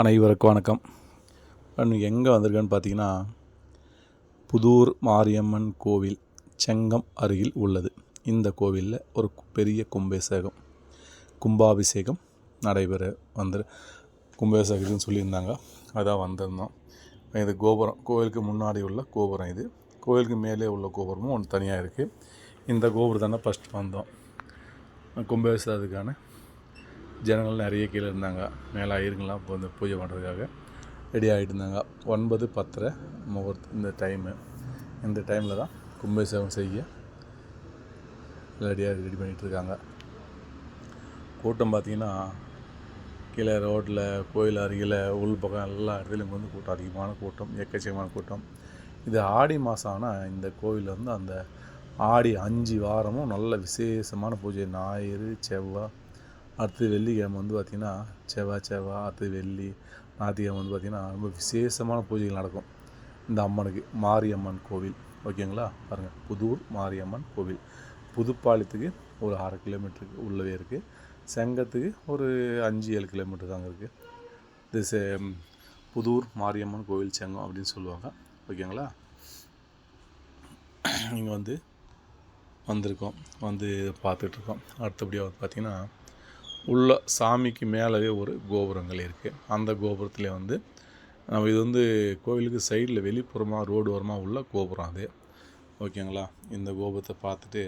அனைவருக்கும் வணக்கம். இன்னைக்கு எங்கே வந்திருக்கேன்னு பார்த்தீங்கன்னா புதூர் மாரியம்மன் கோவில் செங்கம் அருகில் உள்ளது. இந்த கோவிலில் ஒரு பெரிய கும்பேசேகம் கும்பாபிஷேகம் நடைபெற வந்து கும்பாபிஷேகத்துன்னு சொல்லியிருந்தாங்க. அதான் வந்திருந்தோம். இது கோபுரம் கோவிலுக்கு முன்னாடி உள்ள கோபுரம் இது. கோவிலுக்கு மேலே உள்ள கோபுரமும் ஒன்று தனியாக இருக்குது இந்த கோபுரம் தானே ஃபஸ்ட் வந்தோம். கும்பாபிஷேகத்துக்கான ஜனங்கள் நிறைய கீழே இருந்தாங்க. மேலே ஆயிருங்களாம் இப்போ வந்து பூஜை பண்ணுறதுக்காக ரெடி ஆகிட்டு இருந்தாங்க. ஒன்பது பத்தரை முகூர்த்தம் இந்த டைமு இந்த டைமில் தான் கும்பாபிஷேகம் செய்ய ரெடியாக ரெடி பண்ணிகிட்டு இருக்காங்க. கூட்டம் பார்த்தீங்கன்னா கீழே ரோட்டில் கோயில் அருகில் உள் பக்கம் எல்லா இடத்துலையும் வந்து கூட்டம். அதிகமான கூட்டம் எக்கச்சக்கமான கூட்டம். இது ஆடி மாதம் ஆனால் இந்த கோவில் வந்து அந்த ஆடி அஞ்சு வாரமும் நல்ல விசேஷமான பூஜை. ஞாயிறு செவ்வாய் அடுத்து வெள்ளிக்கிழமை வந்து பார்த்திங்கன்னா செவ்வாய் செவ்வாய் அடுத்து வெள்ளி ஞாயிற்றுக்கிழமை வந்து பார்த்திங்கன்னா ரொம்ப விசேஷமான பூஜைகள் நடக்கும். இந்த அம்மனுக்கு மாரியம்மன் கோவில். ஓகேங்களா? பாருங்கள் புதூர் மாரியம்மன் கோவில். புதுப்பாளையத்துக்கு ஒரு அரை கிலோமீட்டருக்கு உள்ளவே இருக்குது செங்கத்துக்கு ஒரு அஞ்சு ஏழு கிலோமீட்டர் தாங்க இருக்குது இது செ புதூர் மாரியம்மன் கோவில் செங்கம் அப்படின்னு சொல்லுவாங்க. ஓகேங்களா? இங்கே வந்து வந்திருக்கோம். வந்து பார்த்துட்ருக்கோம் அடுத்தபடியாக வந்து பார்த்திங்கன்னா உள்ள சாமிக்கு மேலவே ஒரு கோபுரங்கள் இருக்குது அந்த கோபுரத்தில் வந்து நம்ம இது வந்து கோவிலுக்கு சைடில் வெளிப்புறமாக ரோடு ஓரமாக உள்ள கோபுரம் அது. ஓகேங்களா? இந்த கோபுரத்தை பார்த்துட்டு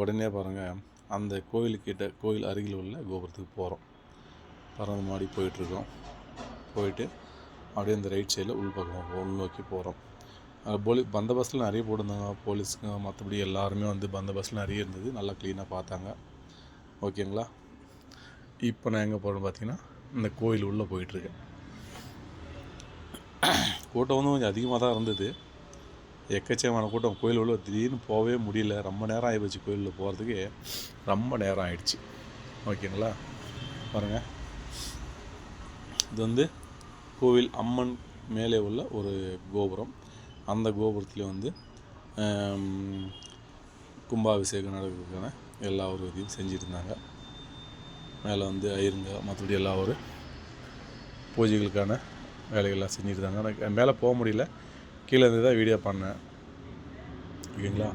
உடனே பாருங்கள் அந்த கோயிலுக்கிட்ட கோவில் அருகில் உள்ள கோபுரத்துக்கு போகிறோம் பறந்து மாடி போயிட்டுருக்கோம். போயிட்டு அப்படியே இந்த ரைட் சைடில் உள்பக்கம் உள் நோக்கி போகிறோம் போலி பந்தோபஸ்தில் நிறைய போட்டிருந்தாங்க. போலீஸுங்க மற்றபடி எல்லாருமே வந்து பந்தோபஸ்தில் நிறைய இருந்தது. நல்லா க்ளீனாக பார்த்தாங்க. ஓகேங்களா? இப்போ நான் எங்கே போகிறேன்னு பார்த்தீங்கன்னா இந்த கோயில் உள்ளே போயிட்டுருக்கேன். கூட்டம் வந்து கொஞ்சம் அதிகமாக தான் இருந்தது. எக்கச்சக்கமான கூட்டம். கோயில் உள்ள திடீர்னு போகவே முடியல. ரொம்ப நேரம் ஆகிப்போச்சு கோயிலில் போகிறதுக்கு. ரொம்ப நேரம் ஆயிடுச்சு. ஓகேங்களா? பாருங்கள் இது வந்து கோவில் அம்மன் மேலே உள்ள ஒரு கோபுரம். அந்த கோபுரத்தில் வந்து கும்பாபிஷேகம் நடக்கிறதுக்கான எல்லா ஒரு இதையும் செஞ்சுருந்தாங்க மேலே வந்து ஐருங்க மற்றபடி எல்லா ஒரு பூஜைகளுக்கான வேலைகள்லாம் செஞ்சுட்டு இருந்தாங்க ஆனால் மேலே போக முடியல. கீழே இருந்து தான் வீடியோ பண்ணேன். ஓகேங்களா?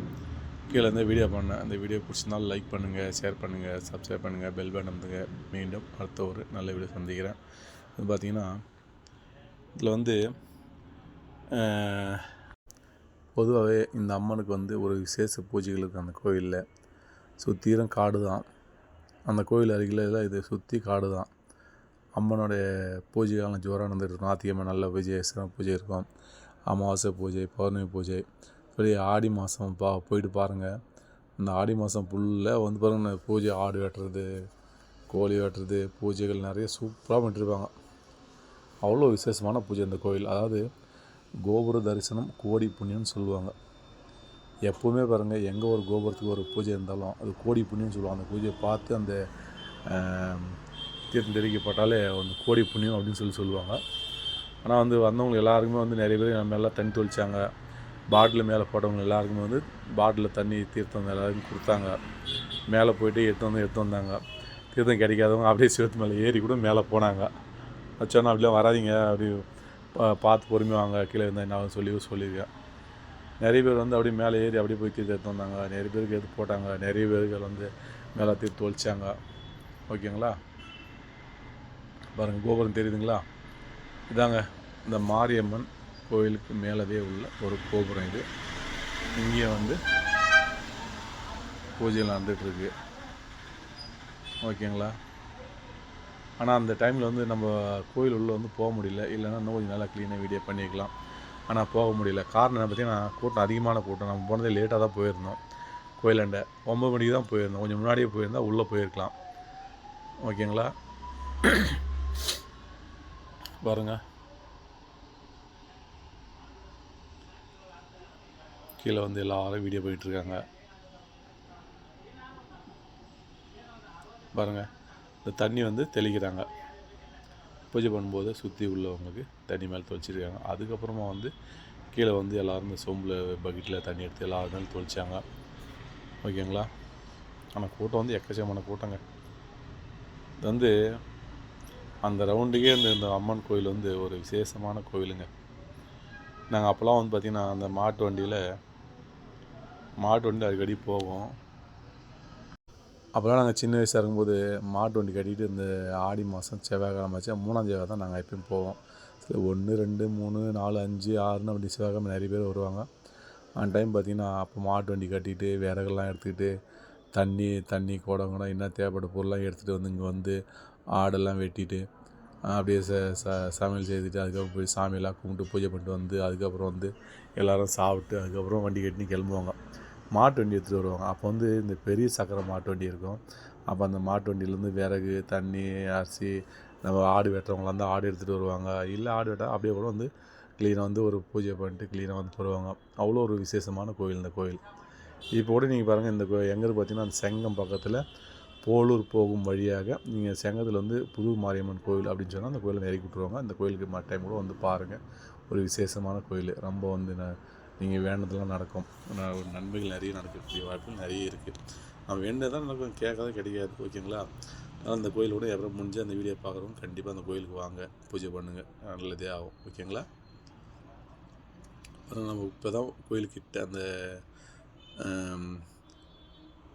கீழே இருந்து வீடியோ பண்ணேன். அந்த வீடியோ பிடிச்சிருந்தாலும் லைக் பண்ணுங்கள் ஷேர் பண்ணுங்கள் சப்ஸ்கிரைப் பண்ணுங்கள் பெல் பட்டன் அமுத்துங்க. மீண்டும் அடுத்த ஒரு நல்ல வீடியோ சந்திக்கிறேன். இது பார்த்திங்கன்னா இதில் வந்து பொதுவாகவே இந்த அம்மனுக்கு வந்து ஒரு விசேஷ பூஜைகள் இருக்குது அந்த கோயிலில் சுற்றிலும் காடு தான் அந்த கோயில் அருகில் தான் இது சுற்றி காடு தான். அம்மனுடைய பூஜைகள்லாம் ஜோராக நடந்துருக்கும் இருக்கும் ஞாயிற்றுக்கிழமை நல்ல பூஜை சிறப்பு பூஜை இருக்கும். அமாவாசை பூஜை பௌர்ணமி பூஜை. பெரிய ஆடி மாதம் பா போயிட்டு பாருங்கள் இந்த ஆடி மாதம் ஃபுல்லாக வந்து பாருங்கள் பூஜை ஆடு வெட்டுறது கோழி வெட்டுறது பூஜைகள் நிறைய சூப்பராக பண்ணிட்டுருப்பாங்க அவ்வளோ விசேஷமான பூஜை இந்த கோயில். அதாவது கோபுர தரிசனம் கோடி புண்ணியம்னு சொல்லுவாங்க. எப்போவுமே பாருங்கள் எங்கே ஒரு கோபுரத்துக்கு ஒரு பூஜை இருந்தாலும் அது கோடி புண்ணியம்னு சொல்லுவாங்க. அந்த பூஜையை பார்த்து அந்த தீர்த்தம் தெரிவிக்கப்பட்டாலே வந்து கோடி புண்ணியம் அப்படின்னு சொல்லி சொல்லுவாங்க. ஆனால் வந்து வந்தவங்க எல்லாருக்குமே வந்து நிறைய பேர் நம்ம எல்லாம் தண்ணி தொளிச்சாங்க. பாட்டில் மேலே போட்டவங்க எல்லாருக்குமே வந்து பாட்டிலில் தண்ணி தீர்த்தம் எல்லாருக்கும் கொடுத்தாங்க. மேலே போயிட்டு எடுத்து வந்து எடுத்து வந்தாங்க. தீர்த்தம் கிடைக்காதவங்க அப்படியே சிவத்து மேலே ஏறி கூட மேலே போனாங்க. வச்சோன்னா அப்படிலாம் வராதிங்க. அப்படி பார்த்து பொறுமையாக வாங்க. கீழே இருந்தால் என்ன சொல்லி சொல்லியிருக்கேன் நிறைய பேர் வந்து அப்படியே மேலே ஏறி அப்படியே போய் தீர்த்து எடுத்து வந்தாங்க. நிறைய பேருக்கு எடுத்து போட்டாங்க. நிறைய பேர்கள் வந்து மேலே தீர்த்து ஒழிச்சாங்க ஓகேங்களா? பாருங்கள் கோபுரம் தெரியுதுங்களா? இதாங்க இந்த மாரியம்மன் கோயிலுக்கு மேலவே உள்ள ஒரு கோபுரம் இது. இங்கே வந்து பூஜைகள் நடந்துகிட்ருக்கு. ஓகேங்களா? ஆனால் அந்த டைமில் வந்து நம்ம கோயில் உள்ளே வந்து போக முடியல. இல்லைன்னா இன்னும் கொஞ்சம் நல்லா க்ளீனாக வீடியோ பண்ணிக்கலாம். ஆனால் போக முடியல. காரணம் என்ன பார்த்தீங்கன்னா கூட்டம் அதிகமான கூட்டம். நம்ம போனதே லேட்டாக தான் போயிருந்தோம். கோயிலாண்ட. ஒம்பது மணிக்கு தான் போயிருந்தோம். கொஞ்சம் முன்னாடியே போயிருந்தால் உள்ளே போயிருக்கலாம். ஓகேங்களா? பாருங்க. கீழே வந்து எல்லாரும் வீடியோ போயிட்டுருக்காங்க. பாருங்கள் இந்த தண்ணி வந்து தெளிக்கிறாங்க. பூஜை பண்ணும்போது சுற்றி உள்ளவங்களுக்கு தண்ணி மேலே தொளிச்சிருக்காங்க. அதுக்கப்புறமா வந்து கீழே வந்து எல்லோரும் இந்த சொம்பில் பக்கெட்டில் தண்ணி எடுத்து எல்லா மேலே தொளிச்சாங்க. ஓகேங்களா? ஆனால் கூட்டம் வந்து எக்கச்சக்கமான கூட்டங்க. இது வந்து அந்த ரவுண்டுக்கே இந்த இந்த அம்மன் கோயில் வந்து ஒரு விசேஷமான கோயிலுங்க. நாங்கள் அப்போல்லாம் வந்து பார்த்திங்கன்னா அந்த மாட்டு வண்டியில் மாட்டு வண்டி அடிக்கடி போவோம். அப்போல்லாம் நாங்கள் சின்ன வயசாக இருக்கும்போது மாட்டு வண்டி கட்டிக்கிட்டு இந்த ஆடி மாதம் செவ்வாய்க்கிழமை வச்சு மூணாம் செவ்வாய் தான் நாங்கள் எப்பயும் போவோம். சில ஒன்று ரெண்டு மூணு நாலு அஞ்சு ஆறுன்னு அப்படி செவ்வாய்க்கிழமை நிறைய பேர் வருவாங்க. அந்த டைம் பார்த்திங்கன்னா அப்போ மாட்டு வண்டி கட்டிட்டு விறகுலாம் எடுத்துக்கிட்டு தண்ணி தண்ணி குடம் குடம் என்ன தேவைப்பட்ட பொருள்லாம் எடுத்துகிட்டு வந்து இங்கே வந்து ஆடெல்லாம் வெட்டிட்டு அப்படியே ச ச சமையல் செய்துட்டு அதுக்கப்புறம் போய் சாமியெல்லாம் கும்பிட்டு பூஜை பண்ணிட்டு வந்து அதுக்கப்புறம் வந்து எல்லோரும் சாப்பிட்டு அதுக்கப்புறம் வண்டி கட்டினு கிளம்புவாங்க. மாட்டு வண்டி எடுத்துகிட்டு வருவாங்க. அப்போ வந்து இந்த பெரிய சக்கரை மாட்டு வண்டி இருக்கும். அப்போ அந்த மாட்டு வண்டியிலேருந்து விறகு தண்ணி அரிசி நம்ம ஆடு வெட்டுறவங்களாம் இருந்தால் ஆடு எடுத்துகிட்டு வருவாங்க. இல்லை ஆடு வெட்ட அப்படியே கூட வந்து க்ளீனாக வந்து ஒரு பூஜை பண்ணிட்டு க்ளீனாக வந்து போடுவாங்க. அவ்வளோ ஒரு விசேஷமான கோயில் இந்த கோயில் இப்போ கூட நீங்கள் பாருங்கள் இந்த கோயில் எங்கே பார்த்தீங்கன்னா அந்த செங்கம் பக்கத்தில் போலூர் போகும் வழியாக நீங்கள் செங்கத்தில் வந்து புது மாரியம்மன் கோயில் அப்படின்னு சொன்னால் அந்த கோயிலை இறக்கி விட்டுருவாங்க. அந்த கோயிலுக்கு மற்ற டைம் கூட வந்து பாருங்கள் ஒரு விசேஷமான கோயில். ரொம்ப வந்து ந நீங்கள் வேண்டதெல்லாம் நடக்கும். ந- ஒரு நன்மைகள் நிறைய நடக்கக்கூடிய வாய்ப்புகள் நிறைய இருக்குது நம்ம வேண்டதான் நடக்கும் கேட்காத கிடைக்காது ஓகேங்களா? அதனால் அந்த கோயிலோட எப்போ முடிஞ்சு அந்த வீடியோ பார்க்குறவங்க கண்டிப்பாக அந்த கோயிலுக்கு வாங்க. பூஜை பண்ணுங்கள் நல்லதே ஆகும். ஓகேங்களா? அப்புறம் நம்ம இப்போ தான் கோயிலுக்கிட்ட அந்த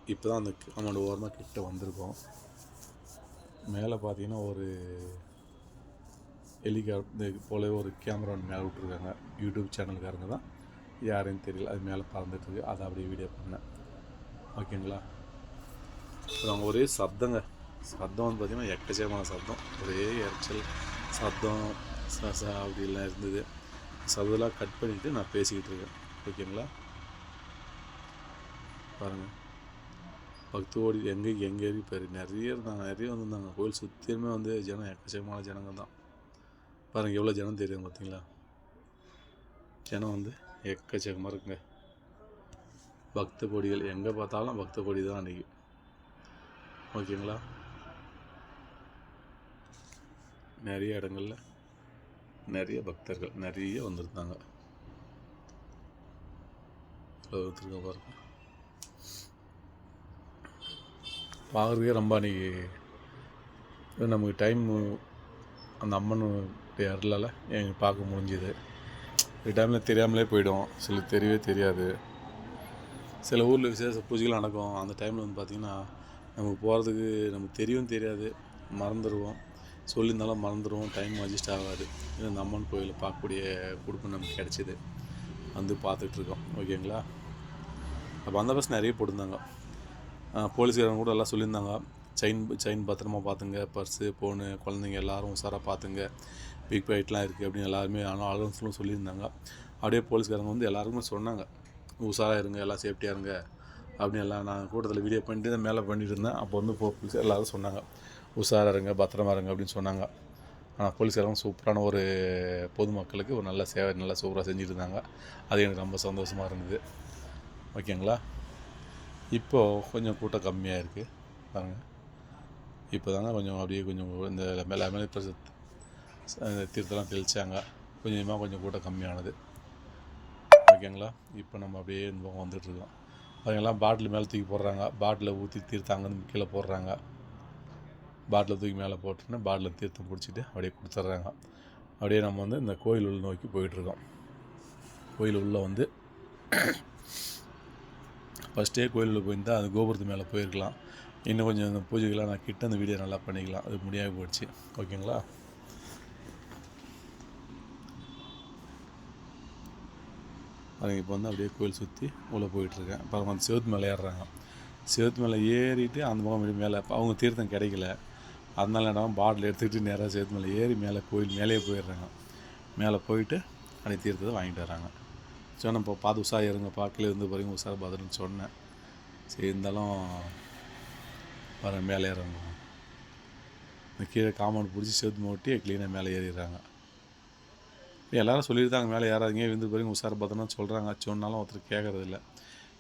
இப்போ தான் அந்த காம்பவுண்ட் ஓரமாக கிட்ட வந்திருக்கோம். மேலே பார்த்தீங்கன்னா ஒரு ஹெலிகாப்டர் போல ஒரு கேமரா ஒன்று மேலே விட்ருக்காங்க யூடியூப் சேனலுக்காரங்க தான். யாருன்னு தெரியல. அது மேலே பறந்துட்டுருக்கு. அதை அப்படியே வீடியோ பண்ணேன். ஓகேங்களா அப்புறம் ஒரே சப்தங்க. சப்தம் வந்து பார்த்திங்கன்னா எக்கச்சக்கமான சப்தம். ஒரே இறைச்சல் சப்தம் ச ச அப்படிலாம் இருந்தது. சப்தெல்லாம் கட் பண்ணிவிட்டு நான் பேசிக்கிட்டு இருக்கேன். ஓகேங்களா பாருங்கள் பக்தோடி ஓடி எங்கே எங்கே ஏறி பேர். நிறைய இருந்தாங்க. நிறைய வந்திருந்தாங்க. கோயில் சுற்றியுமே வந்து ஜனம் எக்கச்சக்கமான ஜனங்க தான் பாருங்கள் எவ்வளோ ஜனம் தெரியும் பார்த்தீங்களா ஜனம் வந்து எக்கச்சக்கமாக இருக்குங்க பக்த கொடிகள் எங்கே பார்த்தாலும் பக்த கொடி தான் அன்றைக்கி ஓகேங்களா? நிறைய இடங்களில் நிறைய பக்தர்கள் நிறைய வந்திருந்தாங்க. இவ்வளோ பாருங்க. பார்க்குறதுக்கே ரொம்ப அன்றைக்கி நமக்கு டைம் அந்த அம்மன் அருளால் எங்களுக்கு பார்க்க முடிஞ்சுது. இந்த தெரியாமலே போயிடும். சில தெரியவே தெரியாது. சில ஊரில் விசேஷ பூஜைகள் நடக்கும். அந்த டைமில் வந்து பார்த்திங்கன்னா நமக்கு போகிறதுக்கு நமக்கு தெரியும் தெரியாது. மறந்துடுவோம் சொல்லியிருந்தாலும் மறந்துடுவோம் டைம் அட்ஜஸ்ட் ஆகாது. இது இந்த அம்மன் கோயிலில் பார்க்கக்கூடிய கொடுப்பு நமக்கு கிடச்சிது. வந்து பார்த்துட்ருக்கோம் ஓகேங்களா அப்போ அந்த பஸ் நிறைய போட்டிருந்தாங்க. போலீஸ்காரங்க கூட எல்லாம் சொல்லியிருந்தாங்க. செயின் செயின் பத்திரமா பார்த்துங்க. பர்ஸு ஃபோனு குழந்தைங்க எல்லோரும் உஷாராக பார்த்துங்க. பிக் பாக்கெட்லாம் இருக்குது அப்படின்னு எல்லாருமே ஆனால் ஆலோசனும் சொல்லியிருந்தாங்க அப்படியே போலீஸ்காரங்க வந்து எல்லாருக்குமே சொன்னாங்க உஷாராக இருங்க எல்லாம் சேஃப்டியாக இருங்க அப்படின்னு எல்லாம் நான் கூட்டத்தில் வீடியோ பண்ணிட்டு தான் மேலே பண்ணிட்டு இருந்தேன் அப்போ வந்து போலீஸ் எல்லோரும் சொன்னாங்க உஷாராக இருங்க பத்திரமா இருங்க அப்படின்னு சொன்னாங்க ஆனால் போலீஸ்காரங்க சூப்பரான ஒரு பொதுமக்களுக்கு ஒரு நல்ல சேவை நல்லா சூப்பராக செஞ்சுருந்தாங்க இருந்தாங்க அது எனக்கு ரொம்ப சந்தோஷமாக இருந்தது ஓகேங்களா இப்போது கொஞ்சம் கூட்டம் கம்மியாக இருக்குது பாருங்கள் இப்போ தாங்க கொஞ்சம் அப்படியே கொஞ்சம் இந்த மேலே மேலே அந்த தீர்த்தம்லாம் தெளித்தாங்க கொஞ்சம் கொஞ்சமாக கொஞ்சம் கூட்டம் கம்மியானது. ஓகேங்களா? இப்போ நம்ம அப்படியே இந்த பக்கம் வந்துட்டுருக்கோம் அவங்கெல்லாம் பாட்டில் மேலே தூக்கி போடுறாங்க. பாட்டில் ஊற்றி தீர்த்தாங்கன்னு கீழே போடுறாங்க. பாட்டில் தூக்கி மேலே போட்டுன்னு பாட்டில் தீர்த்தம் பிடிச்சிட்டு அப்படியே கொடுத்துட்றாங்க. அப்படியே நம்ம வந்து இந்த கோயில் உள்ள நோக்கி போயிட்டுருக்கோம் கோயில் உள்ளே வந்து ஃபஸ்ட்டே கோயிலில் போயிருந்தால் அது கோபுரத்து மேலே போயிருக்கலாம். இன்னும் கொஞ்சம் இந்த பூஜைகள்லாம் நான் கிட்ட அந்த வீடியோ நல்லா பண்ணிக்கலாம். அது முடியாமல் போயிடுச்சு. ஓகேங்களா? அவங்க இப்போ வந்து அப்படியே கோயில் சுற்றி உள்ளே போயிட்டுருக்கேன். அப்புறம் வந்து சிவத்து மேலே ஏறுறாங்க. சிவத்து மேலே ஏறிட்டு அந்த பக்கம் இப்படி மேலே அவங்க தீர்த்தம் கிடைக்கல. அதனால என்ன பாட்டில் எடுத்துக்கிட்டு நேராக சிவத்து மேலே ஏறி மேலே கோயில் மேலேயே போயிடுறாங்க. மேலே போயிட்டு அன்னைக்கு தீர்த்தத்தை வாங்கிட்டு வராங்க சொன்னேன் இப்போ பார்த்து உஷா இருங்கப்பா கீழே இருந்து பாருங்க உஷார் பார்த்துன்னு சொன்னேன். சரி இருந்தாலும் வர மேலே ஏறுறாங்க இந்த கீழே காம்பவுண்ட் பிடிச்சி செவத்து மூட்டி க்ளீனாக மேலே ஏறிடுறாங்க. எல்லாரும் சொல்லியிருந்தாங்க மேலே ஏறாதீங்க விழுந்து பாருங்க உஷார் பார்த்தோன்னா சொல்கிறாங்க சொன்னாலும் ஒருத்தர் கேட்கறது இல்லை.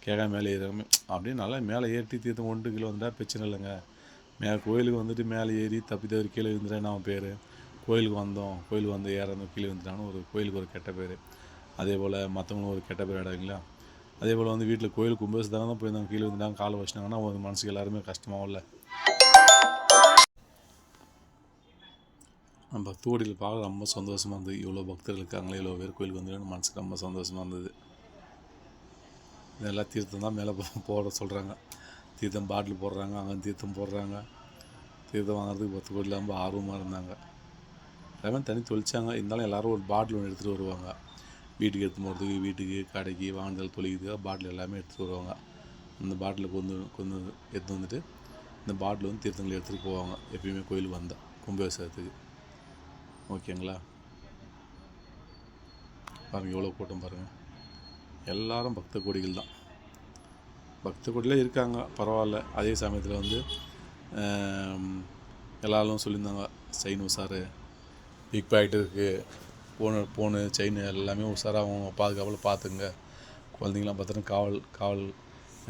கேட்காம மேலே ஏறாம அப்படியே நல்லா மேலே ஏற்றி தீர்த்தம் ஒன்று கீழே வந்துட்டா பிரச்சனை இல்லைங்க. மே கோயிலுக்கு வந்துட்டு மேலே ஏறி தப்பி தவறி கீழே விழுந்துட்டேன் அவன் பேர். கோயிலுக்கு வந்தோம். கோயிலுக்கு வந்து ஏறந்தோம் கீழே வந்துட்டான்னு ஒரு கோயிலுக்கு ஒரு கெட்ட பேர். அதே போல் மற்றவங்களும் ஒரு கெட்ட பேர் ஆடாங்களா அதே போல் வந்து வீட்டில் கோயில் கும்பேசுதாங்க தானே தான் போயிருந்தாங்க. கீழே விழுந்துட்டாங்க காலை வச்சுனாங்கன்னா அவங்க மனசுக்கு எல்லாருமே கஷ்டமாகும்ல நம்ம பக்தோடியில் பார்க்க ரொம்ப சந்தோஷமாக இருந்தது. இவ்வளோ பக்தர்கள் இருக்காங்களே இவ்வளோ பேர் கோயிலுக்கு வந்து மனசுக்கு ரொம்ப சந்தோஷமாக இருந்தது. இதெல்லாம் தீர்த்தம் தான் மேலே போட சொல்கிறாங்க தீர்த்தம் பாட்டில் போடுறாங்க அங்கே தீர்த்தம் போடுறாங்க. தீர்த்தம் வாங்குறதுக்கு பத்து கோடி ரொம்ப ஆர்வமாக இருந்தாங்க. எல்லாமே தண்ணி தொளிச்சாங்க இருந்தாலும் எல்லோரும் ஒரு பாட்டில் ஒன்று எடுத்துகிட்டு வருவாங்க. வீட்டுக்கு எடுத்து போகிறதுக்கு வீட்டுக்கு கடைக்கு வாங்குதல் தொழிக்கிறதுக்காக பாட்டில் எல்லாமே எடுத்துகிட்டு வருவாங்க. அந்த பாட்டில் கொண்டு கொண்டு வந்து எடுத்து வந்துட்டு இந்த பாட்டில் வந்து தீர்த்தங்களை எடுத்துகிட்டு போவாங்க. எப்பயுமே கோயிலுக்கு வந்தால் கும்பாபிஷேகத்துக்கு. ஓகேங்களா? பாருங்கள் எவ்வளோ கூட்டம் பாருங்கள் எல்லாரும் பக்த கொடிகள் தான். பக்த கொடியில் இருக்காங்க பரவாயில்ல. அதே சமயத்தில் வந்து எல்லாரும் சொல்லியிருந்தாங்க செயின் உஷார் பிக் பாக்கெட் இருக்குது ஃபோனு ஃபோனு செயின் எல்லாமே உஷாராக அவங்க பாதுகாப்பில் பார்த்துங்க குழந்தைங்களாம் பார்த்துட்டு காவல் காவல்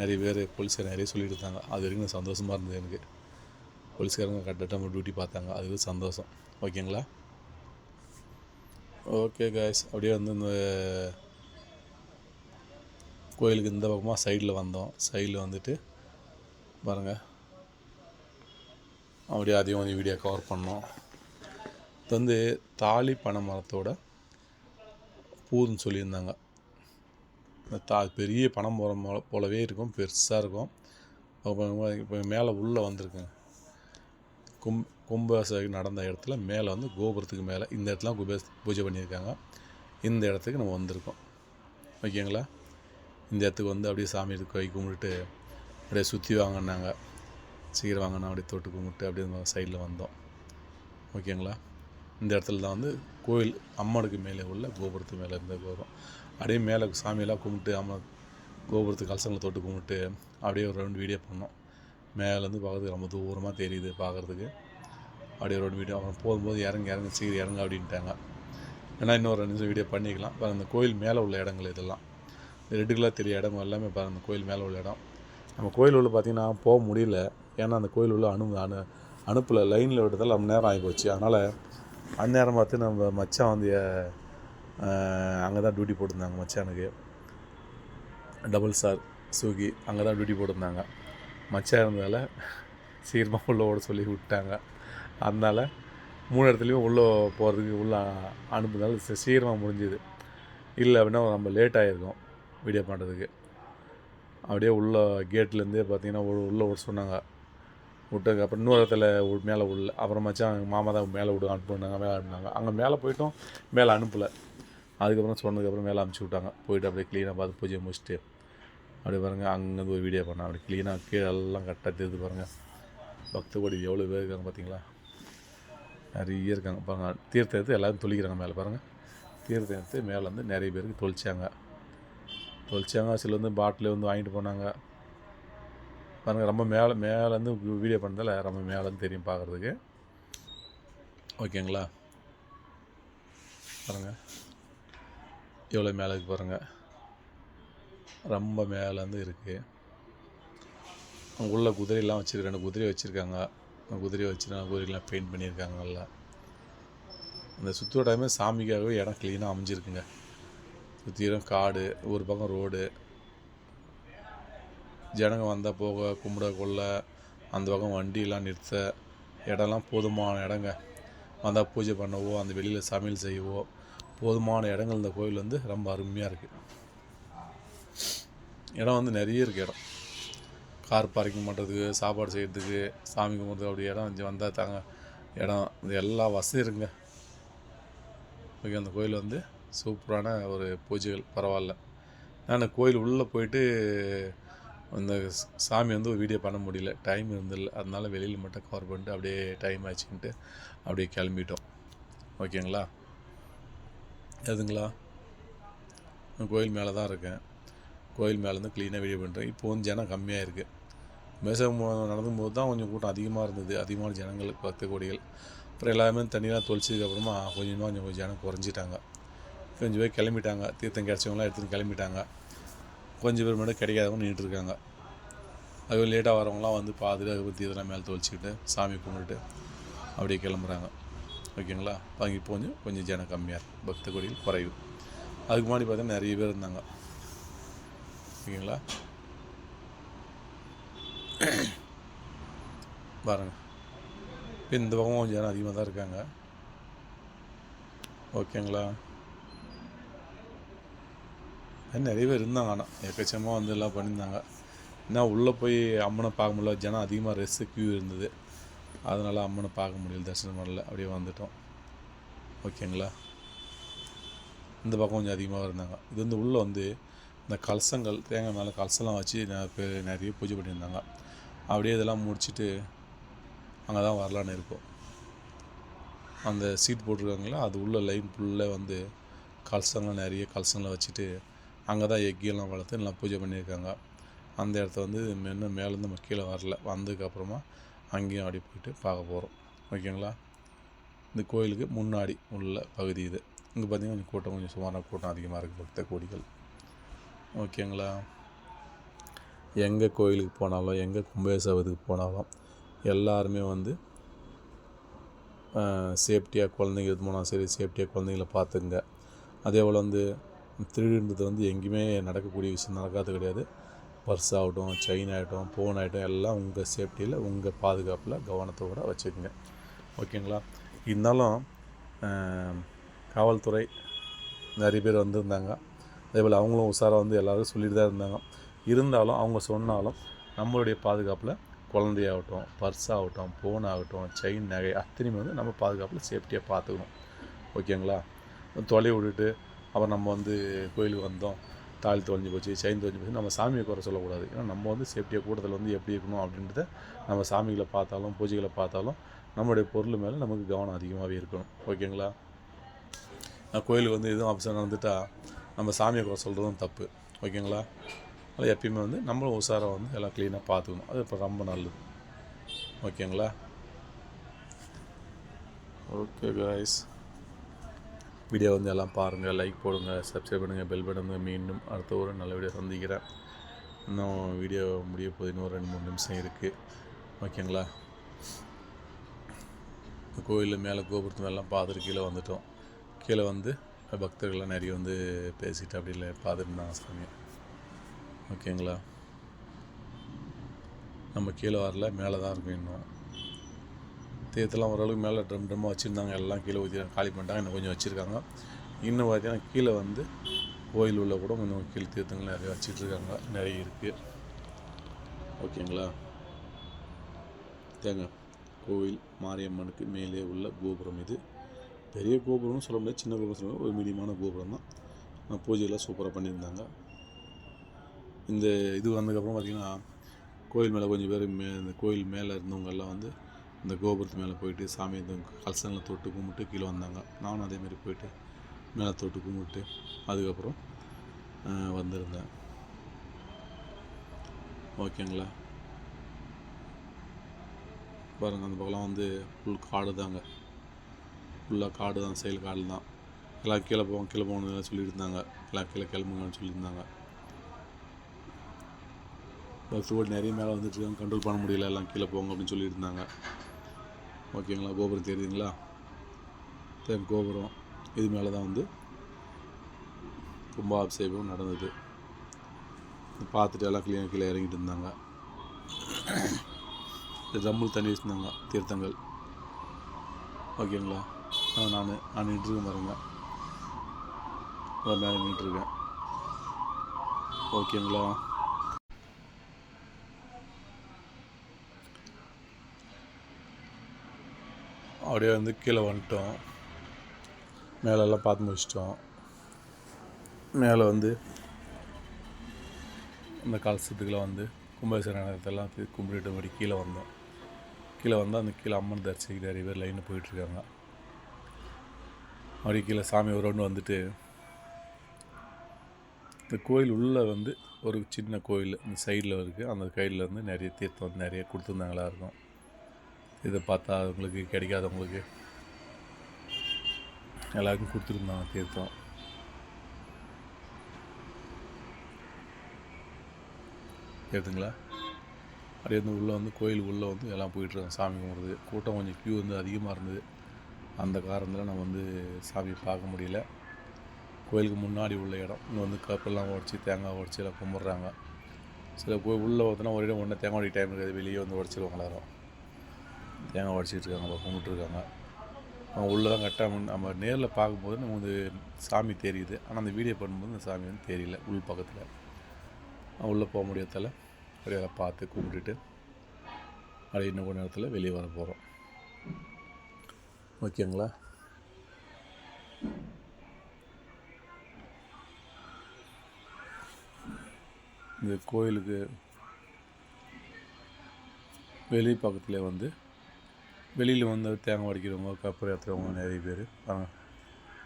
நிறைய பேர் போலீஸ்கார் நிறைய சொல்லிட்டு இருந்தாங்க. அது வரைக்கும் எனக்கு சந்தோஷமாக இருந்தது எனக்கு. போலீஸ்காரங்க கரெக்டாக நம்ம டியூட்டி பார்த்தாங்க. அது சந்தோஷம். ஓகேங்களா? ஓகே காய்ஸ் அப்படியே வந்து இந்த கோயிலுக்கு இந்த பக்கமாக சைடில் வந்தோம். சைடில் வந்துட்டு பாருங்கள் அப்படியே அதையும் வந்து வீடியோ கவர் பண்ணோம். இது வந்து தாலி பனை மரத்தோட பூதுன்னு சொல்லியிருந்தாங்க. இந்த தா பெரிய பனை மரம் போலவே இருக்கும். பெருசாக இருக்கும். இப்போ மேலே உள்ளே வந்திருக்குங்க. கும் கும்பாபிஷேகம் நடந்த இடத்துல மேலே வந்து கோபுரத்துக்கு மேலே இந்த இடத்துல குபே பூஜை பண்ணியிருக்காங்க. இந்த இடத்துக்கு நம்ம வந்திருக்கோம். ஓகேங்களா? இந்த இடத்துக்கு வந்து அப்படியே சாமி கை கும்பிட்டு அப்படியே சுற்றி வாங்கினாங்க. சீக்கிரம் வாங்கினா அப்படியே தொட்டு கும்பிட்டு அப்படியே சைடில் வந்தோம். ஓகேங்களா? இந்த இடத்துல தான் வந்து கோயில் அம்மனுக்கு மேலே உள்ள கோபுரத்து மேலே இருந்த கோபுரம். அப்படியே மேலே சாமியெல்லாம் கும்பிட்டு அம்மா கோபுரத்துக்கு கலசங்களை தொட்டு கும்பிட்டு அப்படியே ஒரு ரவுண்ட் வீடியோ பண்ணோம். மேலேருந்து பார்க்கறதுக்கு ரொம்ப தூரமாக தெரியுது பார்க்குறதுக்கு. அப்படியே ஒரு வீடியோ அப்புறம் போகும்போது இறங்க இறங்க சீக்கிரம் இறங்க அப்படின்ட்டாங்க. ஏன்னா இன்னொரு ரெண்டு நிமிஷம் வீடியோ பண்ணிக்கலாம். பாருங்க அந்த கோயில் மேலே உள்ள இடங்கள் இதெல்லாம். ரெட்டுகளாக தெரிய இடம் எல்லாமே பாருங்க அந்த கோயில் மேலே உள்ள இடம். நம்ம கோயில் உள்ள பார்த்திங்கன்னா போக முடியல. ஏன்னா அந்த கோயில் உள்ள அனு அனு அனுப்பில் லைனில் விட்டதால் ரொம்ப நேரம் ஆகி போச்சு. அதனால் அந்நேரம் பார்த்து நம்ம மச்சான் வந்து அங்கே தான் டியூட்டி போட்டிருந்தாங்க மச்சானுக்கு. டபுள் ஸ்டார் ஸ்விக்கி அங்கே தான் டியூட்டி போட்டிருந்தாங்க. மச்சான் இருந்ததால் சீக்கிரமாக உள்ளே ஓட சொல்லி விட்டாங்க. அதனால் மூணு இடத்துலையும் உள்ளே போகிறதுக்கு உள்ளே அனுப்புனால சீக்கிரமாக முடிஞ்சுது. இல்லை அப்படின்னா நம்ம லேட் ஆகிருக்கோம் வீடியோ பண்ணுறதுக்கு அப்படியே உள்ள கேட்லேருந்தே பார்த்தீங்கன்னா உள்ளே விட சொன்னாங்க. விட்டதுக்கு அப்புறம் இன்னொரு இடத்துல மேலே உள்ள அப்புறம் மச்சான் மாமா தான் மேலே விடு அனுப்புனாங்க மேலே அனுப்புனாங்க. அங்கே மேலே போயிட்டோம் மேலே அனுப்பலை. அதுக்கப்புறம் சொன்னதுக்கப்புறம் மேலே அனுப்பிச்சி விட்டாங்க. போயிட்டு அப்படியே க்ளீனாக பார்த்து பூஜையை முடிச்சுட்டு அப்படி பாருங்கள் அங்கேருந்து ஒரு வீடியோ பண்ணேன் அப்படி க்ளீனாக கீழே எல்லாம் கரெக்டாக தீர்த்து பாருங்கள் பக்த கோடி எவ்வளோ பேர் இருக்காங்க பார்த்தீங்களா நிறைய இருக்காங்க. பாருங்கள் தீர்த்தம் எடுத்து எல்லோரும் தொழிக்கிறாங்க மேலே பாருங்கள் தீர்த்தம் எடுத்து மேலே வந்து நிறைய பேருக்கு தொழிச்சாங்க. தொழிச்சாங்க சில வந்து பாட்டில் வந்து வாங்கிட்டு போனாங்க. பாருங்கள் ரொம்ப மேலே மேலேருந்து வீடியோ பண்ணதால் ரொம்ப மேலேருந்து தெரியும் பார்க்குறதுக்கு ஓகேங்களா பாருங்கள் எவ்வளோ மேலே இருக்கு பாருங்கள் ரொம்ப மேலேருந்து இருக்குது அங்கே உள்ள குதிரையெல்லாம் வச்சுருக்காங்க ரெண்டு குதிரை வச்சுருக்காங்க. குதிரையை வச்சு நான் குதிரையெல்லாம் பெயிண்ட் பண்ணியிருக்காங்க நல்லா. அந்த சுற்றுவ டைமே சாமிக்காகவே இடம் க்ளீனாக அமைஞ்சிருக்குங்க. சுற்றிலும் காடு ஒரு பக்கம் ரோடு ஜனங்க வந்தால் போக கும்பிட கொள்ள அந்த பக்கம் வண்டியெல்லாம் நிறுத்த இடம்லாம் போதுமான இடங்க. வந்தால் பூஜை பண்ணவோ அந்த வெளியில் சமையல் செய்யவோ போதுமான இடங்கள் இந்த கோயில் வந்து ரொம்ப அருமையாக இருக்குது இடம் வந்து நிறைய இருக்குது இடம். கார் பார்க்கிங் பண்ணுறதுக்கு சாப்பாடு செய்கிறதுக்கு சாமி கும்பிட்றது அப்படி இடம் இங்கே வந்தால் தாங்க இடம். இது எல்லா வசதியும் இருக்குங்க. ஓகே அந்த கோயில் வந்து சூப்பரான ஒரு பூஜைகள். பரவாயில்ல. நான் கோயில் உள்ளே போயிட்டு அந்த சாமி வந்து ஒரு வீடியோ பண்ண முடியல. டைம் இருந்தில்ல. அதனால வெளியில் மட்டும் கவர் பண்ணிட்டு அப்படியே டைம் ஆச்சுன்ட்டு அப்படியே கிளம்பிட்டோம். ஓகேங்களா? எதுங்களா? கோயில் மேலே தான் இருக்கேன். கோயில் மேலேருந்து க்ளீனாக வீடியோ பண்ணுறேன் இப்போ வந்து ஜனம் கம்மியாக இருக்குது மேசம் நடந்தும் போது தான் கொஞ்சம் கூட்டம் அதிகமாக இருந்தது. அதிகமான ஜனங்கள் பத்து கோடிகள். அப்புறம் எல்லாருமே தண்ணியெலாம் தொளிச்சதுக்கப்புறமா கொஞ்சமாக கொஞ்சம் கொஞ்சம் ஜனம் குறைஞ்சிட்டாங்க. கொஞ்சம் பேர் கிளம்பிட்டாங்க. தீர்த்தம் கிடச்சவங்களாம் எடுத்துகிட்டு கிளம்பிட்டாங்க. கொஞ்சம் பேர் மட்டும் கிடைக்காதவங்க நின்றுட்டு இருக்காங்க அது லேட்டாக வரவங்களாம் வந்து பார்த்துட்டு அதுக்கு பற்றி இதெல்லாம் மேலே தொளிச்சிக்கிட்டு சாமி கும்பிட்டுட்டு அப்படியே கிளம்புறாங்க. ஓகேங்களா? அங்கே இப்போ கொஞ்சம் கொஞ்சம் ஜனம் கம்மியாக இருக்கும் பக்த கோடிகள் குறைவு. அதுக்கு முன்னாடி பார்த்தா நிறைய பேர் இருந்தாங்க. ஓகேங்களா பாருங்க. இப்போ இந்த பக்கமும் கொஞ்சம் ஜனம் அதிகமாக தான் இருக்காங்க. ஓகேங்களா? நிறைய பேர் இருந்தாங்க ஆனால் எக்கச்சமாக வந்து எல்லாம் பண்ணியிருந்தாங்க. ஏன்னா உள்ளே போய் அம்மனை பார்க்க முடியல. ஜனம் அதிகமாக ரெஸ்ஸு க்யூ இருந்தது. அதனால் அம்மனை பார்க்க முடியல. தரிசனம் பண்ணல. அப்படியே வந்துட்டோம். ஓகேங்களா? இந்த பக்கம் கொஞ்சம் அதிகமாக இருந்தாங்க. இது வந்து உள்ளே வந்து இந்த கலசங்கள் தேங்காய் மேலே கலசம்லாம் வச்சு நிறைய பூஜை பண்ணியிருந்தாங்க. அப்படியே இதெல்லாம் முடிச்சுட்டு அங்கே தான் வரலான்னு இருக்கும். அந்த சீட் போட்டிருக்காங்களா அது உள்ள லைன் ஃபுல்லாக வந்து கலசங்கள் நிறைய கலசங்களை வச்சுட்டு அங்கே தான் எக்கியெல்லாம் வளர்த்து நல்லா பூஜை பண்ணியிருக்காங்க. அந்த இடத்த வந்து இன்னும் மேலேருந்து நம்ம கீழே வரல. வந்ததுக்கப்புறமா அங்கேயும் அப்படி போயிட்டு பார்க்க போகிறோம் ஓகேங்களா? இந்த கோயிலுக்கு முன்னாடி உள்ள பகுதி இது. இங்கே பார்த்தீங்கன்னா கொஞ்சம் கூட்டம் கொஞ்சம் சுமாரான கூட்டம் அதிகமாக இருக்குது பக்த கோடிகள். ஓகேங்களா? எங்கே கோயிலுக்கு போனாலும் எங்கே கும்பேசவத்துக்கு போனாலும் எல்லாருமே வந்து சேஃப்டியாக குழந்தைங்க இது போனால் சரி சேஃப்டியாக குழந்தைங்கள பார்த்துங்க அதே போல் வந்து திருடுன்றது வந்து எங்கேயுமே நடக்கக்கூடிய விஷயம் நடக்காது கிடையாது. பர்ஸ் ஆகட்டும் செயின் ஆகட்டும் ஃபோன் ஆகட்டும் எல்லாம் உங்கள் சேஃப்டியில் உங்கள் பாதுகாப்பில் கவனத்தோடு வச்சுக்கோங்க. ஓகேங்களா? இருந்தாலும் காவல்துறை நிறைய பேர் வந்திருந்தாங்க. அதே போல் அவங்களும் உஷாராக வந்து எல்லோரும் சொல்லிட்டு தான் இருந்தாங்க. இருந்தாலும் அவங்க சொன்னாலும் நம்மளுடைய பாதுகாப்பில் குழந்தையாகட்டும் பர்ஸ் ஆகட்டும் ஃபோன் ஆகட்டும் செயின் நகை அத்தனையுமே வந்து நம்ம பாதுகாப்பில் சேஃப்டியாக பார்த்துக்கணும். ஓகேங்களா? தொலை விட்டுட்டு அப்புறம் நம்ம வந்து கோயிலுக்கு வந்தோம். தாலி தொலைஞ்சு போச்சு செயின் தொலைஞ்சு போச்சு நம்ம சாமியை குறை சொல்லக்கூடாது. ஏன்னா நம்ம வந்து சேஃப்டியாக கூட்டத்தில் வந்து எப்படி இருக்கணும் அப்படின்றத நம்ம சாமிகளை பார்த்தாலும் பூஜைகளை பார்த்தாலும் நம்மளுடைய பொருள் மேலே நமக்கு கவனம் அதிகமாகவே இருக்கணும். ஓகேங்களா? நான் கோயிலுக்கு வந்து எதுவும் அவசரம் நடந்துட்டால் நம்ம சாமியை குறை சொல்கிறதும் தப்பு. ஓகேங்களா? அதனால் எப்பயுமே வந்து நம்மளும் உஷாராக வந்து எல்லாம் க்ளீனாக பார்த்துக்கணும். அது இப்போ ரொம்ப நல்லது. ஓகேங்களா? ஓகே காய்ஸ் வீடியோ வந்து எல்லாம் பாருங்கள் லைக் போடுங்க சப்ஸ்கிரைப் பண்ணுங்கள் பெல் பட்டன் மீண்டும் அடுத்த ஒரு நல்ல வீடியோ சந்திக்கிறேன். இன்னும் வீடியோ முடிய போகுது இன்னும் ரெண்டு மூணு நிமிஷம் இருக்குது ஓகேங்களா? கோயிலில் மேலே கோபுரத்து மேலாம் பார்த்துட்டு கீழே வந்துட்டோம். கீழே வந்து பக்தர்கள்லாம் நிறைய வந்து பேசிட்டு அப்படி இல்லை பார்த்துட்டு சாமியை சாமி. ஓகேங்களா? நம்ம கீழே வரல மேலே தான் இருக்கும் இன்னும். தீர்த்தெல்லாம் ஓரளவுக்கு மேலே ட்ரம் ட்ரம்மாக வச்சுருந்தாங்க எல்லாம் கீழே ஊற்றி காலி பண்ணிட்டாங்க இன்னும் கொஞ்சம் வச்சுருக்காங்க. இன்னும் பார்த்தீங்கன்னா கீழே வந்து கோயில் உள்ள கூட இன்னும் கீழே தீர்த்தங்கள் நிறைய வச்சிட்டு இருக்காங்க நிறைய இருக்குது ஓகேங்களா? தேங்க கோவில் மாரியம்மனுக்கு மேலே உள்ள கோபுரம் இது. பெரிய கோபுரம்னு சொல்ல முடியாது சின்ன கோபுரம் சொல்ல முடியாது, ஒரு மீடியமான கோபுரம் தான். ஆனா, பூஜையெல்லாம் சூப்பராக பண்ணியிருந்தாங்க. இந்த இது வந்ததுக்கப்புறம் பார்த்திங்கன்னா கோயில் மேலே கொஞ்சம் பேர் மே இந்த கோயில் மேலே இருந்தவங்கெல்லாம் வந்து இந்த கோபுரத்து மேலே போயிட்டு சாமி இந்த கலசங்களை தொட்டு கும்பிட்டு கீழே வந்தாங்க. நானும் அதேமாரி போயிட்டு மேலே தொட்டு கும்பிட்டு அதுக்கப்புறம் வந்திருந்தேன். ஓகேங்களா? பாருங்கள் அந்த பக்கம்லாம் வந்து ஃபுல் காடு தாங்க. ஃபுல்லாக காடு தான் செயல் காடு தான். எல்லாம் கீழே போவோம் கீழே போகணும்னு சொல்லிட்டு இருந்தாங்க எல்லாம் கீழே கிளம்புங்கன்னு சொல்லியிருந்தாங்க. பஸ் ஓடி நிறைய மேலே வந்துட்டு இருக்காங்க கண்ட்ரோல் பண்ண முடியல. எல்லாம் கீழே போங்க அப்படின்னு சொல்லியிருந்தாங்க. ஓகேங்களா கோபுரம் தெரியுதுங்களா? தென் கோபுரம் இது மேலே தான் வந்து கும்பாபிஷேகம் நடந்தது. பார்த்துட்டு எல்லாம் கிளீனாக கீழே இறங்கிட்டு இருந்தாங்க. இந்த தண்ணி வச்சுருந்தாங்க தீர்த்தங்கள். ஓகேங்களா நான் நான் இருக்கேன் நின்றுருக்கேன் பாருங்க அதான் மேலே நின்றுருக்கேன் ஓகேங்களா அப்படியே வந்து கீழே வந்துட்டோம். மேலெல்லாம் பார்த்து முடிச்சிட்டோம். மேலே வந்து அந்த கலசத்துக்குலாம் வந்து கும்பாபிஷேக கும்பிட்டு தி- மறுபடி கீழே வந்தோம். கீழே வந்தால் அந்த கீழே அம்மன் தரிசிக்கு நிறைய பேர் லைனில் போயிட்டுருக்காங்க மடிக்கையில் கீழே சாமி ஒரு ஒன்று வந்துட்டு இந்த கோயில் உள்ளே வந்து ஒரு சின்ன கோயில் இந்த சைடில் இருக்குது அந்த கோயிலில் வந்து நிறைய தீர்த்தம் வந்து நிறைய கொடுத்துருந்தாங்களா இருக்கும். இதை பார்த்தா அவங்களுக்கு கிடைக்காதவங்களுக்கு எல்லாருக்கும் கொடுத்துருந்தாங்க தீர்த்தம். கேட்டுங்களா? அப்படியே வந்து உள்ளே வந்து கோயில் உள்ளே வந்து எல்லாம் போயிட்டுருக்காங்க சாமி கும்பிட்றது. கூட்டம் கொஞ்சம் க்யூ வந்து அதிகமாக இருந்தது. அந்த காரணத்தில் நம்ம வந்து சாமியை பார்க்க முடியல. கோயிலுக்கு முன்னாடி உள்ள இடம். இங்கே வந்து கப்பெல்லாம் உடச்சி தேங்காய் உடச்சி எல்லாம் கும்பிட்றாங்க. சில கோயில் உள்ளே பார்த்தோன்னா ஒரு இடம் ஒன்று தேங்காய் உடைய டைம் இருக்காது. வெளியே வந்து உடச்சிருவாங்க எல்லாரும். தேங்காய் உடச்சிட்டு இருக்காங்க கும்பிட்டுருக்காங்க உள்ளே தான் கரெக்டாக நம்ம நேரில் பார்க்கும்போது நமக்கு வந்து சாமி தெரியுது. ஆனால் அந்த வீடியோ பண்ணும்போது அந்த சாமி வந்து தெரியல உள் பக்கத்தில். உள்ளே போக முடியாதால அப்படியே அதை பார்த்து கும்பிட்டுட்டு அப்படியே இன்னும் கொஞ்ச நேரத்தில் வெளியே வர போகிறோம் ஓகேங்களா? இந்த கோயிலுக்கு வெளி பக்கத்தில் வந்து வெளியில் வந்து தேங்காய் உடைக்கிறவங்க கப்பர் ஏற்றுறவங்க நிறைய பேர்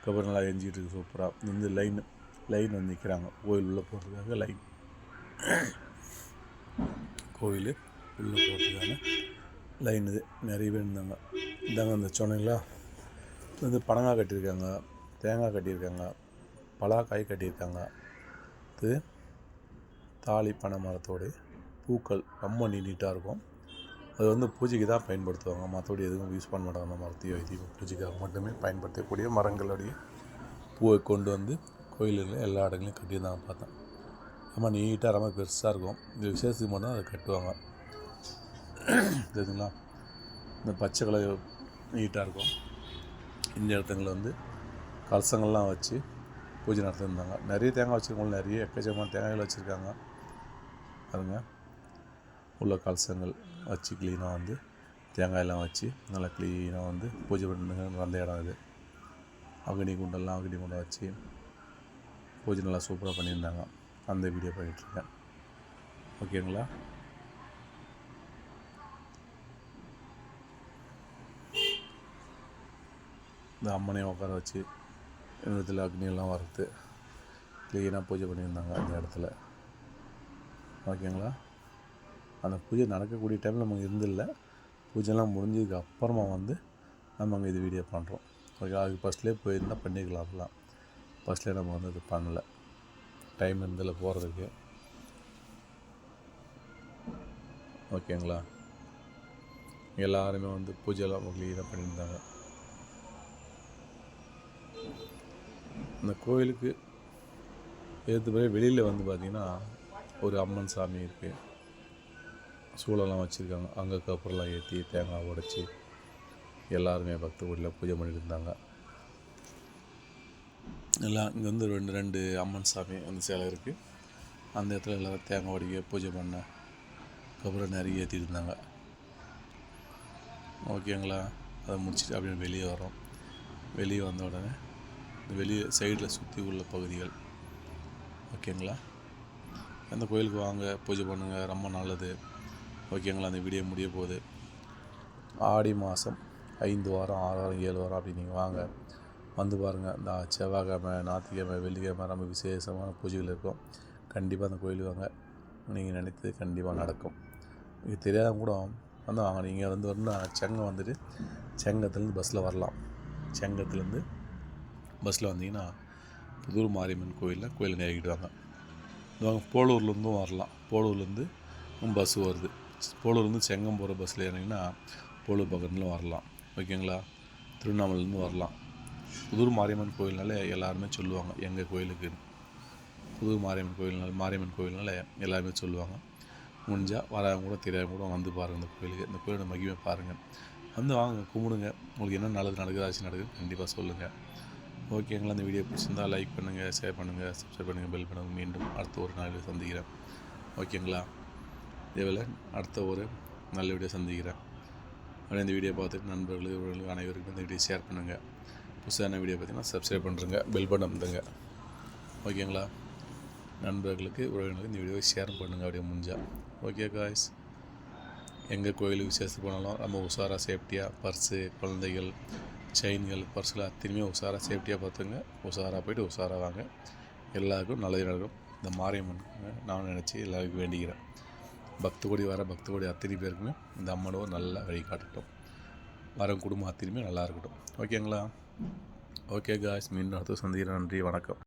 கப்பர் நல்லா எஞ்சிக்கிட்டு இருக்கு சூப்பராக இந்த வந்து லைன் லைன் வந்து நிற்கிறாங்க கோயில் உள்ளே போகிறதுக்காக லைன் கோயில் உள்ளே போகிறதுக்கான லைன் இது. நிறைய பேர் இருந்தாங்க. இதாங்க இந்த சொன்னீங்களா? இது வந்து பனங்காய் கட்டியிருக்காங்க தேங்காய் கட்டியிருக்காங்க பலாக்காய் கட்டியிருக்காங்க. இது தாலி பனை மரத்தோட பூக்கள் ரொம்ப நீட்டாக இருக்கும். அது வந்து பூஜைக்கு தான் பயன்படுத்துவாங்க. மற்றபடி எதுவும் யூஸ் பண்ண மாட்டாங்க. அந்த மரத்தையோ இதையும் பூஜைக்காக மட்டுமே பயன்படுத்தக்கூடிய மரங்களுடைய பூவை கொண்டு வந்து கோயிலில் எல்லா இடங்களையும் கட்டி தான் பார்த்தேன். ரொம்ப நீட்டாக ரொம்ப பெருசாக இருக்கும். இந்த விசேஷத்துக்கு மட்டும் அதை கட்டுவாங்க. தெரியுதுங்களா இந்த பச்சை கலர் நீட்டாக இருக்கும் இந்த இடத்துங்களில் வந்து கலசங்கள்லாம் வச்சு பூஜை நடத்திருந்தாங்க நிறைய தேங்காய் வச்சுருக்கவங்களும் நிறைய எக்கச்சக்கமான தேங்காய்கள் வச்சுருக்காங்க. பாருங்க. உள்ள கலசங்கள் வச்சு க்ளீனாக வந்து தேங்காயெல்லாம் வச்சு நல்லா க்ளீனாக வந்து பூஜை பண்ணுங்க நடந்த இடம் இது. அக்னி குண்டெல்லாம் அக்னி குண்டம் வச்சு பூஜை நல்லா சூப்பராக பண்ணியிருந்தாங்க. அந்த வீடியோ பண்ணிகிட்ருக்கேன் ஓகேங்களா? இந்த அம்மனையும் உட்கார வச்சு இடத்துல அக்னியெல்லாம் வறுத்து க்ளீனாக பூஜை பண்ணியிருந்தாங்க அந்த இடத்துல. ஓகேங்களா அந்த பூஜை நடக்கக்கூடிய டைமில் நம்ம இருந்தில்ல. பூஜைலாம் முடிஞ்சதுக்கு அப்புறமா வந்து நம்ம அங்கே இது வீடியோ பண்ணுறோம் ஓகே அதுக்கு ஃபஸ்ட்லேயே போயிருந்தால் பண்ணிக்கலாம் அப்படிலாம் ஃபஸ்ட்லேயே நம்ம வந்து இது பண்ணலை. டைம் இருந்தில் போகிறதுக்கு ஓகேங்களா எல்லாருமே வந்து பூஜைலாம் க்ளீனாக பண்ணியிருந்தாங்க. இந்த கோயிலுக்கு ஏற்று வெளியில் வந்து பார்த்திங்கன்னா ஒரு அம்மன் சாமி இருக்குது சூழலாம் வச்சுருக்காங்க. அங்கே கப்பரெல்லாம் ஏற்றி தேங்காய் உடச்சி எல்லாருமே பக்த கோடியில் பூஜை பண்ணிட்டு இருந்தாங்க. எல்லாம் இங்கே வந்து ரெண்டு ரெண்டு அம்மன் சாமி அந்த சிலை இருக்குது அந்த இடத்துல எல்லோரும் தேங்காய் உடைக்க பூஜை பண்ண கப்பரை நிறைய ஏற்றிட்டு இருந்தாங்க. ஓகேங்களா? அதை முடிச்சுட்டு அப்படியே வெளியே வரோம் வெளியே வந்த உடனே வெளியே சைடில் சுற்றி உள்ள பகுதிகள். ஓகேங்களா? அந்த கோயிலுக்கு வாங்க பூஜை பண்ணுங்கள் ரொம்ப நல்லது. ஓகேங்களா? அந்த வீடியோ முடிய போகுது. ஆடி மாதம் ஐந்து வாரம் ஆறு வாரம் ஏழு வாரம் அப்படி நீங்கள் வாங்க. வந்து பாருங்கள் இந்த செவ்வாய்க்கிழமை ஞாயிற்றுக்கிழமை வெள்ளிக்கிழமை ரொம்ப விசேஷமான பூஜைகள் இருக்கும். கண்டிப்பாக அந்த கோயிலுக்கு வாங்க. நீங்கள் நினைத்தது கண்டிப்பாக நடக்கும். இது தெரியாதவங்க கூட வந்து வாங்க. நீங்கள் வந்து வரணும் செங்கம் வந்துட்டு செங்கத்துலேருந்து பஸ்ஸில் வரலாம். செங்கத்துலேருந்து பஸ்ஸில் வந்தீங்கன்னா புதூர் மாரியம்மன் கோயிலில் கோயில் இறங்கிட்டு வாங்க போலூர்லேருந்தும் வரலாம். போலூர்லேருந்து பஸ்ஸு வருது. போலூர்லேருந்து செங்கம் போகிற பஸ்ஸில் இறங்கினா போலூர் பக்கத்தில் வரலாம். ஓகேங்களா? திருவண்ணாமலேருந்து வரலாம். புதூர் மாரியம்மன் கோயில்னாலே எல்லாருமே சொல்லுவாங்க எங்கள் கோயிலுக்கு புதூர் மாரியம்மன் கோயில்னால மாரியம்மன் கோயில்னால எல்லாருமே சொல்லுவாங்க. முடிஞ்சால் வரவங்க கூட தெரியாமல் கூட வந்து பாருங்கள் இந்த கோயிலுக்கு. இந்த கோயிலோட மகிமை பாருங்கள் வந்து வாங்க கும்பிடுங்க. உங்களுக்கு என்ன நல்லது நடக்குது ஆச்சு நடக்குது கண்டிப்பாக சொல்லுங்கள் ஓகேங்களா இந்த வீடியோ பிடிச்சிருந்தால் லைக் பண்ணுங்கள் ஷேர் பண்ணுங்கள் சப்ஸ்கிரைப் பண்ணுங்கள் பெல் பண்ணுங்கள் மீண்டும் அடுத்த ஒரு நாளில் சந்திக்கிறேன். ஓகேங்களா இதேவேளை அடுத்த ஒரு நல்ல வீடியோ சந்திக்கிறேன். அப்படியே இந்த வீடியோ பார்த்துட்டு நண்பர்களுக்கு உறவுகளுக்கு அனைவருக்கும் இந்த வீடியோ ஷேர் பண்ணுங்கள் புதுசான வீடியோ பார்த்தீங்கன்னா சப்ஸ்கிரைப் பண்ணுறங்க பெல் பட்டன் தங்க ஓகேங்களா நண்பர்களுக்கு உறவினர்களுக்கு இந்த வீடியோவை ஷேர் பண்ணுங்கள் அப்படியே முடிஞ்சால் ஓகே காய்ஸ் எங்கள் கோயிலுக்கு விசேஷத்துக்கு போனாலும் ரொம்ப உஷாராக சேஃப்டியாக பர்ஸு குழந்தைகள் செயின்கள் பர்ஸில் அத்தனையுமே உஷாராக சேஃப்டியாக பார்த்துங்க. உஷாராக போயிட்டு உஷாராக வாங்க. எல்லாருக்கும் நல்லது நடக்கும். இந்த மாரியம்மன் நான் நினச்சி எல்லாருக்கும் வேண்டிக்கிறேன். பக்த கோடி வர பக்த கோடி அத்தனை பேருக்குமே இந்த அம்மனோ நல்லா வழிகாட்டட்டும். வர குடும்பம் அத்தனையுமே நல்லா இருக்கட்டும். ஓகேங்களா? ஓகே காய்ஸ் மீண்டும் அடுத்து சந்திக்கிறேன். நன்றி வணக்கம்.